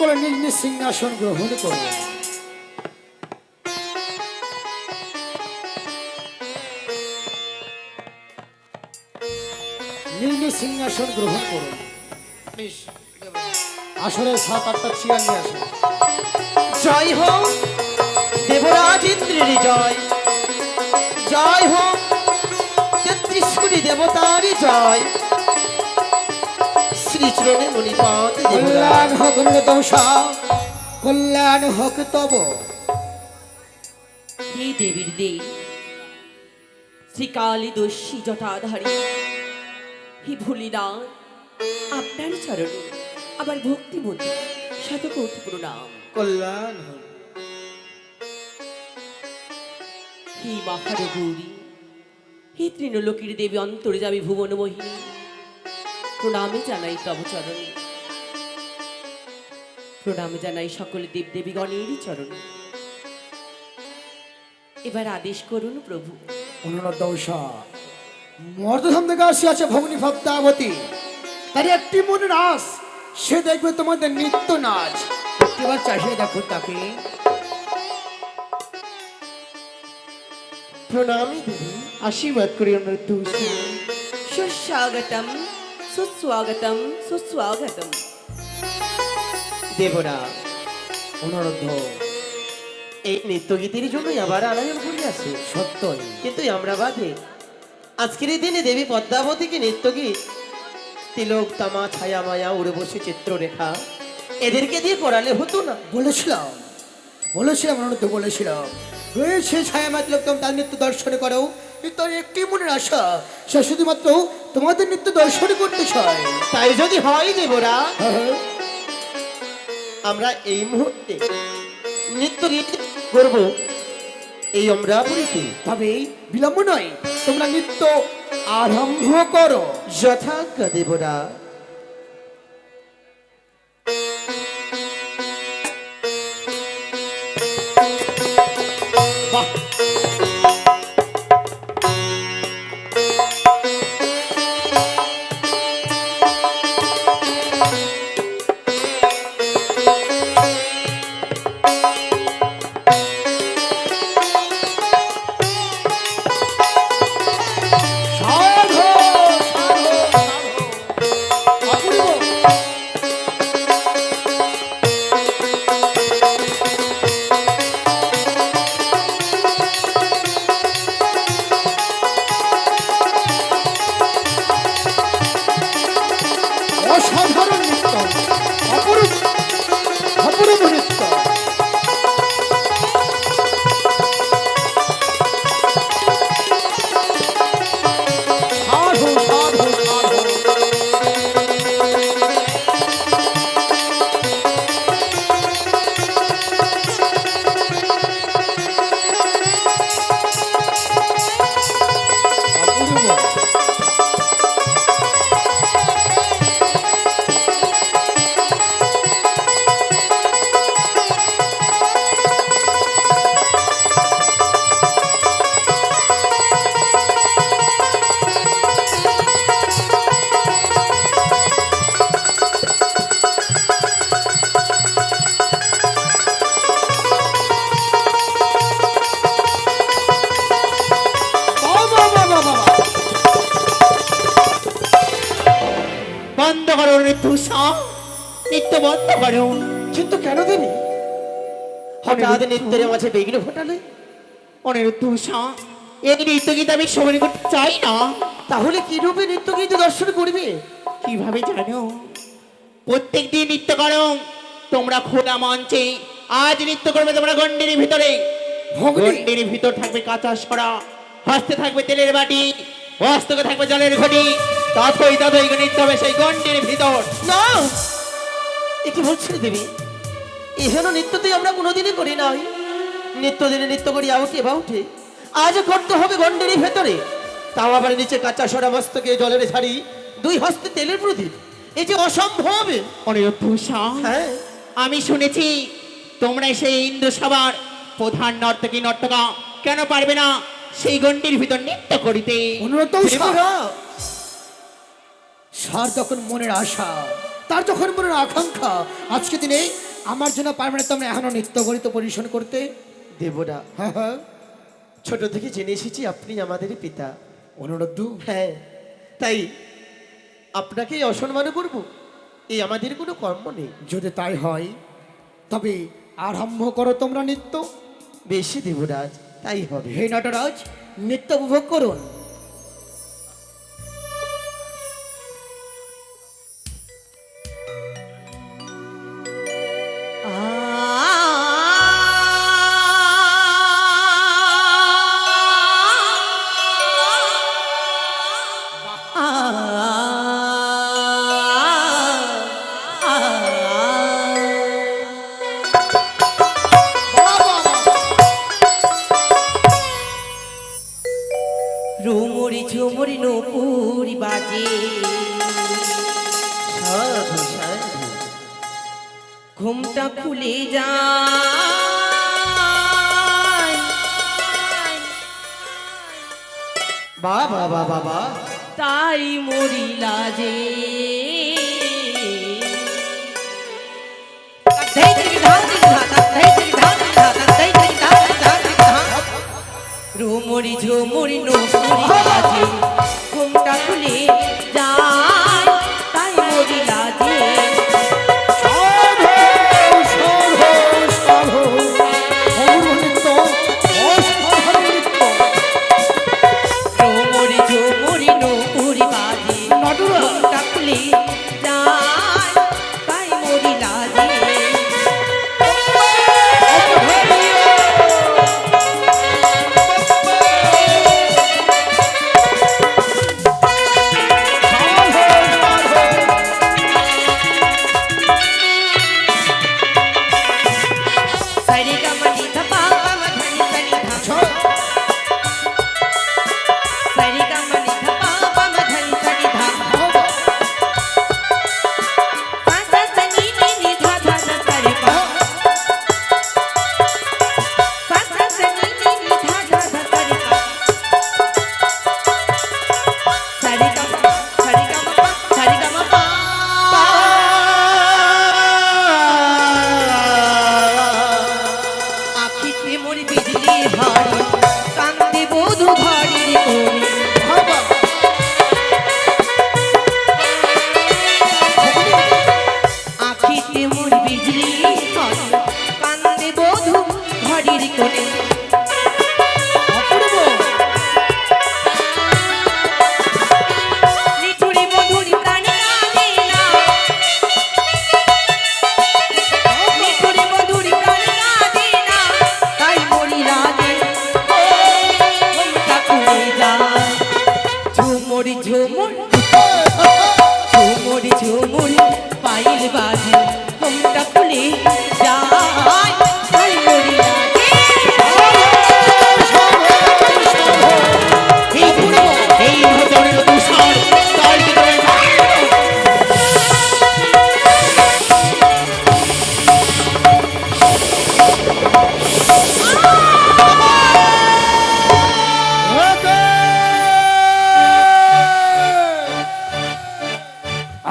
সকলে নিজ নিজ সিংহাসন গ্রহণ করুন নিজ নিজ সিংহাসন গ্রহণ করুন। আসলে সাত আটটা চেয়ার নিয়ে আসুন। জয় হোক দেবরাজ ইন্দ্রের জয়। জয় হোক তেত্রিশ কোটি দেবতারই জয়। শ্রীচরণে মণিপদ কল্যাণ হোক কল্যাণ হোক তব। হে দেবীর দেব শ্রীকালী দস্যি জটাধারী হে ভুলিনা আপনার চরণে আমার ভক্তি মধ্যে শতকোট প্রণাম কল্যাণ হোক। হে হে তৃণলোকের দেবী অন্তরে যাবি ভুবন মোহিনী প্রণামে জানাই তব চরণে প্রণাম জানাই সকল দেবদেবীগণেরই চরণে। এবার আদেশ করুন প্রভু। মর্দধাম থেকে আসিয়াছে ভগ্নী ভক্তাবতী। তার একটি মনে নাচ সে দেখবে তোমাদের নৃত্য নাচ। এবার চাহিয়ে দেখো তাকে। প্রণামী দেবী আশীর্বাদ করি অনুরোধ সুস্বাগতম। সুস্বাগতম সুস্বাগতম। দেবরা অনুরোধ। এই নৃত্যগীতির জন্যই আবার আনায়ন করিয়াছে সত্যই। কিন্তু আমরা বাদে আজকের এই দিনে দেবী পদ্মাবতীকে নৃত্যগীত তিলক তামা ছায়া মায়া উড়ে বসে চিত্ররেখা এদেরকে দিয়ে করালে হতো না। বলেছিলাম বলেছিলাম অনুরোধ বলেছিলাম। রয়েছে ছায়া মাতলক্তম তার নৃত্য দর্শন করো। কিন্তু তার একটি মনের আশা। সে শুধুমাত্র তোমাদের নৃত্য দর্শন করতে চাই। তাই যদি হয় দেবরা হ্যাঁ, হ্যাঁ। আমরা এই মুহূর্তে নৃত্য গীত করব এই অমরাপুরীতে তবে বিলম্ব নয় তোমরা নৃত্য আরম্ভ করো। যথাজ্ঞা দেবরা। বন্ধ করো কিন্তু কেন দেবী? হঠাৎ নৃত্যের মাঝে বিঘ্ন ঘটালে অনিরুদ্ধ এই নৃত্যগীত আমি শ্রবণ করতে চাই না। তাহলে কি রূপে নৃত্যগীত দর্শন করবে? কীভাবে জানো? প্রত্যেক দিন নৃত্য করো তোমরা খোলা মঞ্চে আজ নৃত্য করবে তোমরা গন্ডির ভিতরে। গন্ডির ভিতর থাকবে কাঁচা সরা হস্তে থাকবে তেলের বাটি হস্তকে থাকবে জলের ঘটি। ততই ততই নৃত্য হবে সেই গন্ডির ভিতর। না! এ কি বলছেন দেবী এহেন নৃত্যতে আমরা কোনোদিনই করি নাই। নিত্য দিনে নৃত্য করি আউটে বাউটে আজ করতে হবে গন্ডেরই ভেতরে। তাও আবার নিচে কাঁচা সরা মস্তকে জলের ছাড়ি দুই হস্তে তেলের প্রদীপ। এই যে অসম্ভব হ্যাঁ। আমি শুনেছি তোমরা সেই ইন্দ্র সবার প্রধান নর্তকী নর্তকা কেন পারবে না সেই গন্ডির ভিতর নৃত্য করিতে? অনুরোধ সার যখন মনের আশা। তার যখন মনের আকাঙ্ক্ষা আজকে দিনে আমার জন্য পারবে না তোমরা এখনও নৃত্য গণিত পরিবেশন করতে দেবরা হ্যাঁ হ্যাঁ। ছোট থেকে জেনে এসেছি আপনি আমাদের পিতা। অনুরোধ। হ্যাঁ। তাই আপনাকেই অসম্মান করব। এই আমাদের কোনো কর্ম নেই। যদি তাই হয় তবে আরম্ভ করো তোমরা নৃত্য। বেশি দেবরাজ তাই হবে। হে নটরাজ নৃত্য উপভোগ করুন। রুমুরি ঝুমুরি নপুরি বাজে ঘুমটা খুলে যায় বাবা বাবা বাবা তাই মরি লাজে রুমুরি ঝুমুরি নুমুরি বাজে। ঘুমটা খুলে যায় তাই মরি লাজে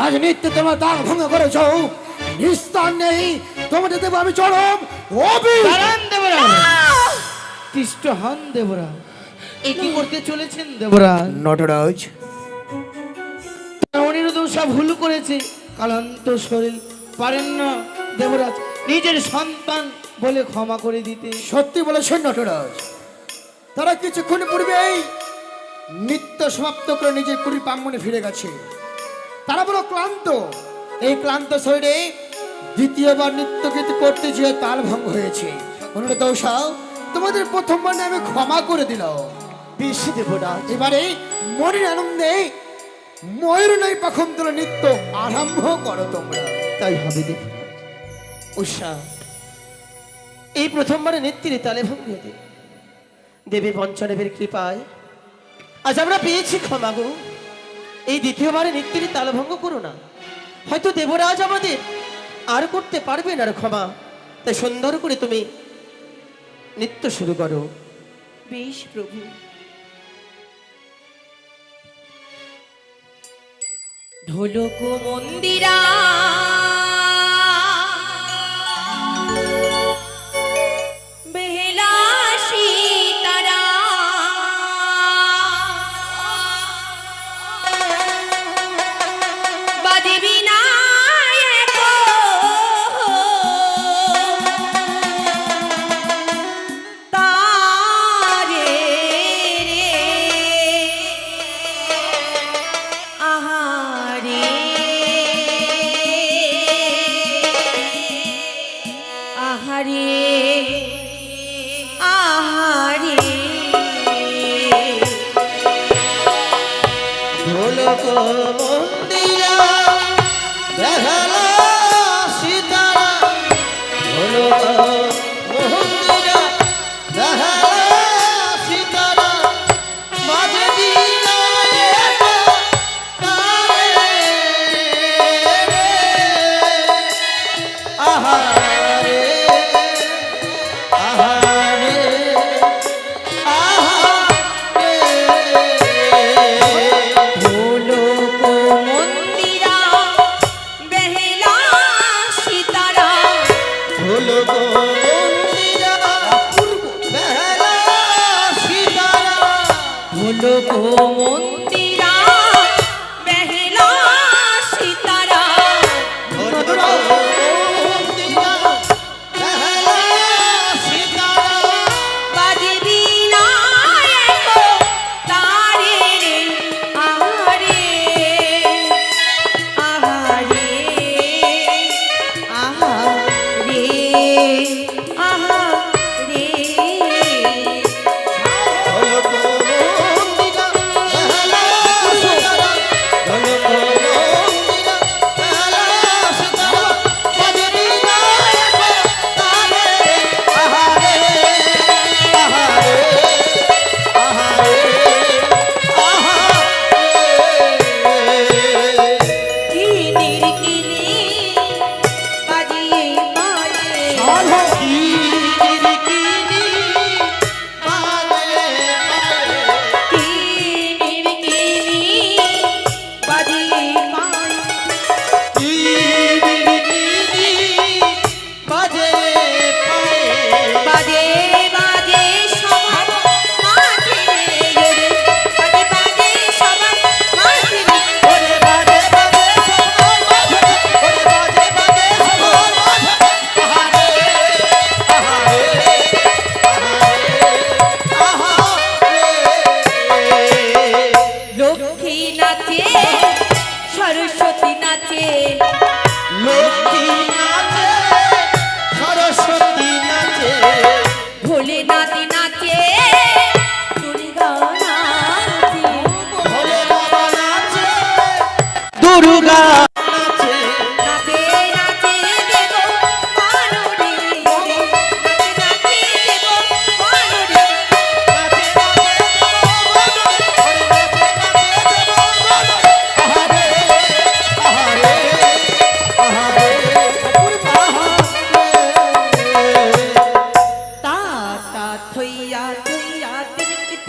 আজ নিত্য তোমার দাগ ভঙ্গ করেছ। নিস্তার নেই তোমাদের দেবো আমি চরম দাঁড়ান দেবরা কৃষ্ট হন দেবরা এ কি করতে চলেছেন দেবরা নটরাজ। অনিরুদ্ধ সব ভুল করেছে। কালান্ত শরীর পারেন না দেবরাজ। নিজের সন্তান বলে ক্ষমা করে দিতে। সত্যি বলেছেন নটরাজ। তারা কিছুক্ষণ পূর্বেই নিত্য সমাপ্ত করে নিজের কুড়ি প্রাঙ্গনে ফিরে গেছে। তারা বড় ক্লান্ত। এই ক্লান্ত শরীরে দ্বিতীয়বার নৃত্য গীত করতে গিয়ে তাল ভঙ্গ হয়েছে। অনুরোধ দৌসাও তোমাদের প্রথমবার না আমি ক্ষমা করে দিল বেশি দেবরাজ এবারে মনের আনন্দে ময়ূর নয় পাখন তোলা নৃত্য আরম্ভ করো তোমরা। তাই হবে দেবরাজ উষা, এই প্রথমবারে নেত্রী তালে ভঙ্গ দেবী পঞ্চদেবের কৃপায়। আজ আমরা পেয়েছি ক্ষমা গো। এই দ্বিতীয়বারে নিত্যিনী তালভঙ্গ করো না। হয়তো দেবরাজ আমাদের আর করতে পারবে না ক্ষমা। তাই সুন্দর করে তুমি নৃত্য শুরু করো। বেশ প্রভু। ঢোলক মন্দিরা Oh. Oh.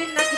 নাকি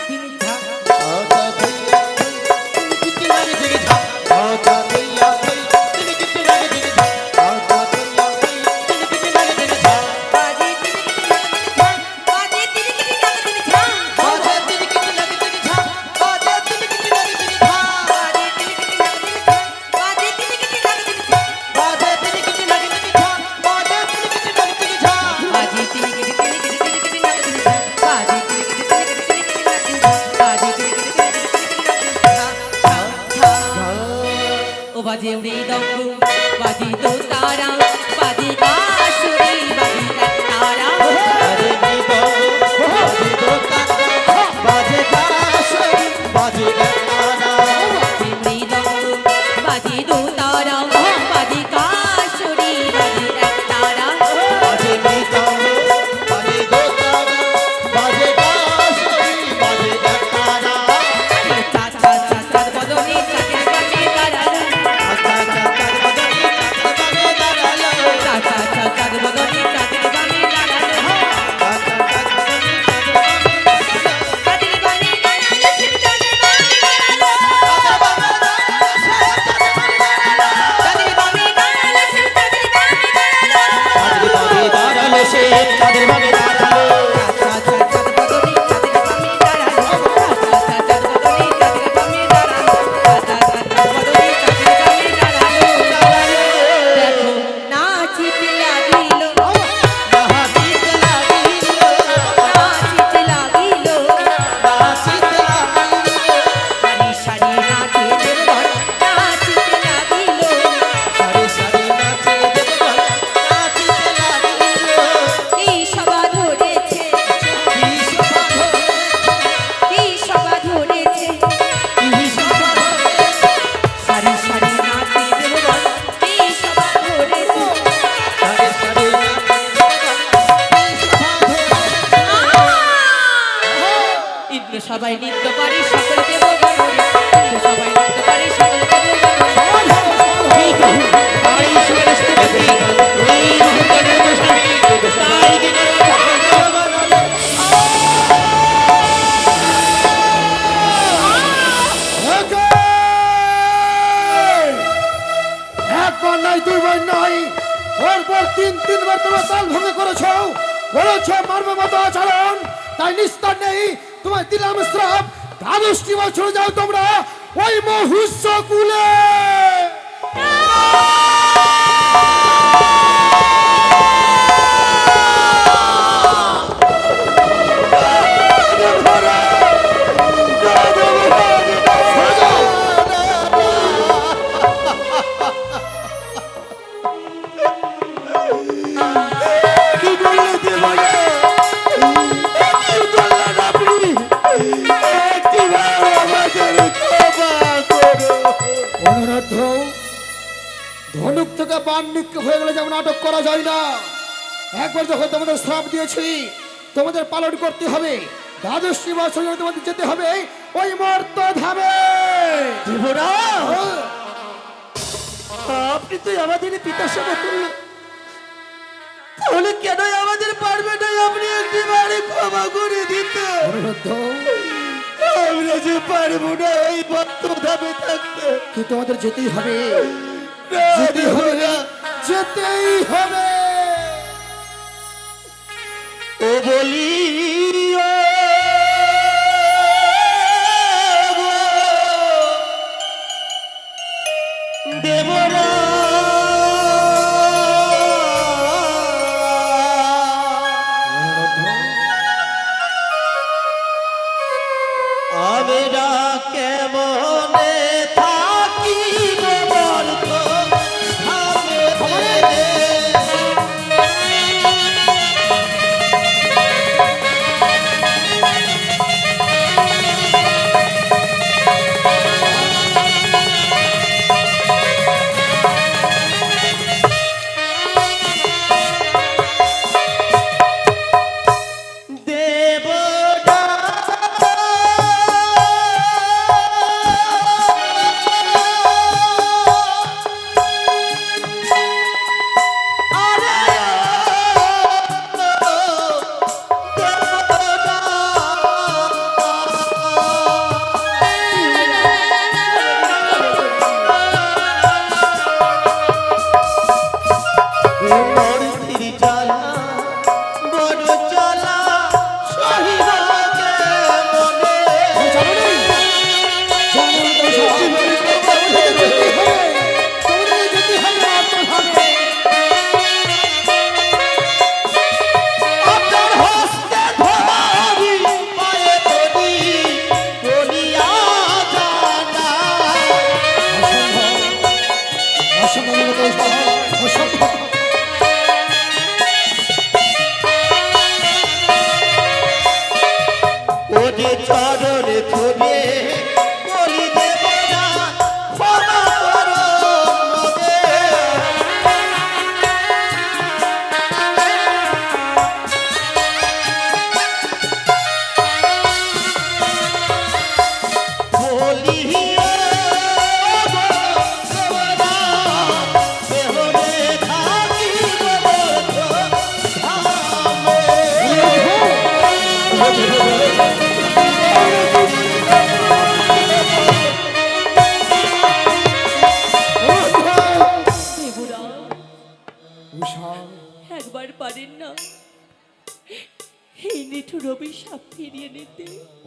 ওকে! একবার নয় দুইবার নয় তিন, তিনবার তোমরা তাল ভঙ্গ করেছ। করেছ মারবে মতো আচরণ। তাই নিস্তার নেই। দিলাম শ্রাপ দ্বাদশটি বছর যাও তোমরা। ওই মহুষ্য কুলে ধনুক থেকে বান হয়ে গেলে যেমন আটক করা যায় না। একবার যখন তোমাদের শ্রাপ দিয়েছি তোমাদের পালন করতে হবে। দ্বাদশটি বছর তোমাদের যেতে হবে ওই মর্ত ধামে। আপনি তো আমাদের পিতার সাথে তুলল তাহলে কেন আমাদের পারবে না আপনি একটিবারে ক্ষমা করে দিতে? আমরা যে পারব না এই বদ্ধ ধামে থাকতে। কি তোমাদের যেতেই হবে। না, হয়ে। যেতেই হবে ও বলি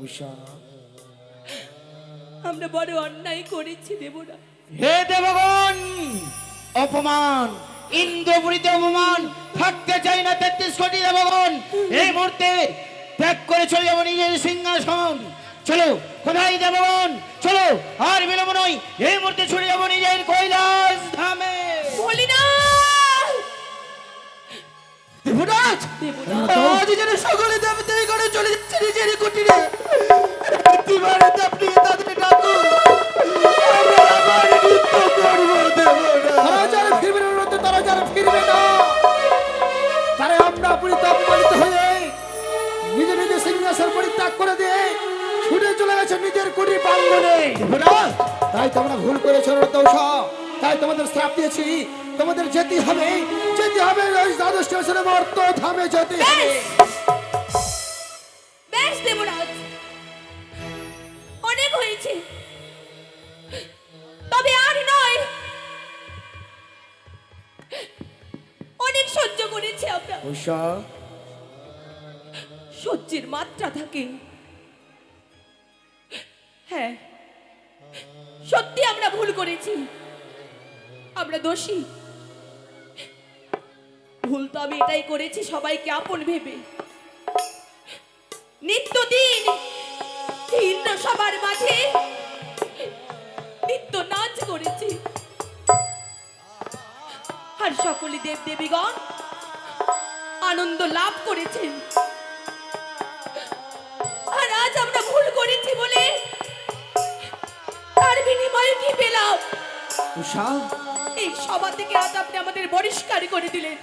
উষা। আমরা বড় অন্যায় করেছি দেবরা হে দেবগণ অপমান ইন্দ্রপুরীতে অপমান থাকতে চাই না তেত্রিশ কোটি দেবগণ। এই মুহূর্তে ত্যাগ করে চলে যাব নিজের সিংহাসন। চলো কোথায় দেবগণ? চলো আর বিলম্ব নয় এই মুহূর্তে ছুটে যাব নিজের কৈলাস ধামে। বলি না দেবরাজ দেবরা আজ যেন সকলে দেবতাই করে চলে যাচ্ছে নিজের কুটিরে। একটিবারে আপনি তাদের ডাকুন আমরা আবার নৃত্য করব দেবরাজ যারা ফিরবে না তারা যারা ফিরবে না। তারা আমরা পরিত অপমানিত হয়ে নিজে নিজে সিংহাসন পরিত্যাগ করে দিয়ে কুড়ি পাঙ্গনে দেবরাজ তাই তোমরা ভুল করেছ দোষ তাই তোমাদের শ্রাপ দিয়েছি। তোমাদের যেতে হবে যেতে হবে। ওই দ্বাদশ স্টেশনে মর্ত ধামে যেতে হবে। বেশ। দেবরাজ। অনেক হয়েছে। তবে আর নয়। অনেক সহ্য করেছি আমরা। উষা সহ্যের মাত্রা থাকে। হ্যাঁ। সত্যি আমরা ভুল করেছি। আমরা দোষী। ভুল তো আমি এটাই করেছি, সবাইকে আপন ভেবে। নিত্যদিন ভিন্ন সবার মাঝে নিত্য নাচ করেছি। আর সকলে দেব দেবীগণ আনন্দ লাভ করেছেন। আর আজ আমরা ভুল করেছি বলে তার বিনিময়ে কি পেলাম? উষা এই সভা থেকে আজ আপনি আমাদের বহিষ্কার করে দিলেন।